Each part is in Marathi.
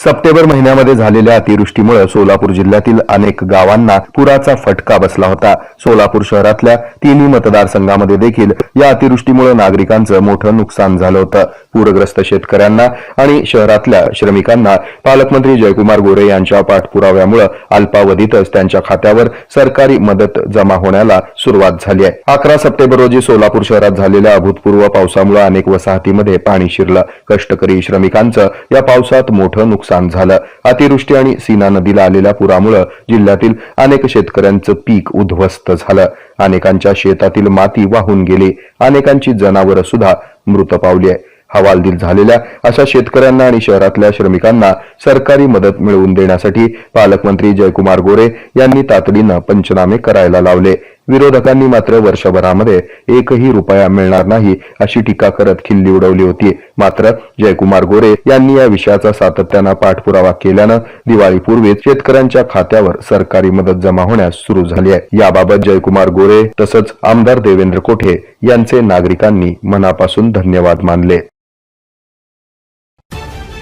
सप्टेंबर महिन्यामध्ये झालेल्या अतिवृष्टीमुळे सोलापूर जिल्ह्यातील अनेक गावांना पुराचा फटका बसला होता. सोलापूर शहरातल्या तिन्ही मतदारसंघामध्ये देखील या अतिवृष्टीमुळे नागरिकांचं मोठं नुकसान झालं होतं. पूरग्रस्त शेतकऱ्यांना आणि शहरातल्या श्रमिकांना पालकमंत्री जयकुमार गोरे यांच्या पाठपुराव्यामुळे अल्पावधीतच त्यांच्या खात्यावर सरकारी मदत जमा होण्याला सुरुवात झाली आहे. अकरा सप्टेंबर रोजी सोलापूर शहरात झालेल्या अभूतपूर्व पावसामुळे अनेक वसाहतीमध्ये पाणी शिरलं. कष्टकरी श्रमिकांचं या पावसात मोठं नुकसान नुकसान झालं. अतिवृष्टी आणि सीना नदीला आलेल्या पुरामुळे जिल्ह्यातील अनेक शेतकऱ्यांचं पीक उद्ध्वस्त झालं. अनेकांच्या शेतातील माती वाहून गेली. अनेकांची जनावरं सुद्धा मृत पावली आहे हवालदिल झालेल्या अशा शेतकऱ्यांना आणि शहरातल्या श्रमिकांना सरकारी मदत मिळवून देण्यासाठी पालकमंत्री जयकुमार गोरे यांनी तातडीनं पंचनामे करायला लावले. विरोधकांनी मात्र वर्षभरामध्ये एकही रुपया मिळणार नाही अशी टीका करत खिल्ली उडवली होती. मात्र जयकुमार गोरे यांनी या विषयाचा सातत्यानं पाठपुरावा केल्यानं दिवाळीपूर्वीच शेतकऱ्यांच्या खात्यावर सरकारी मदत जमा होण्यास सुरू झाली आहे. याबाबत जयकुमार गोरे तसंच आमदार देवेंद्र कोठे यांचे नागरिकांनी मनापासून धन्यवाद मानले.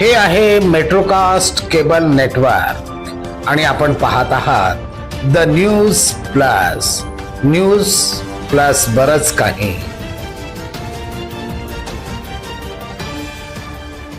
हे आहे मेट्रोकास्ट केबल नेटवर्क आणि आपण पाहत आहात the news plus. News plus बरच काही.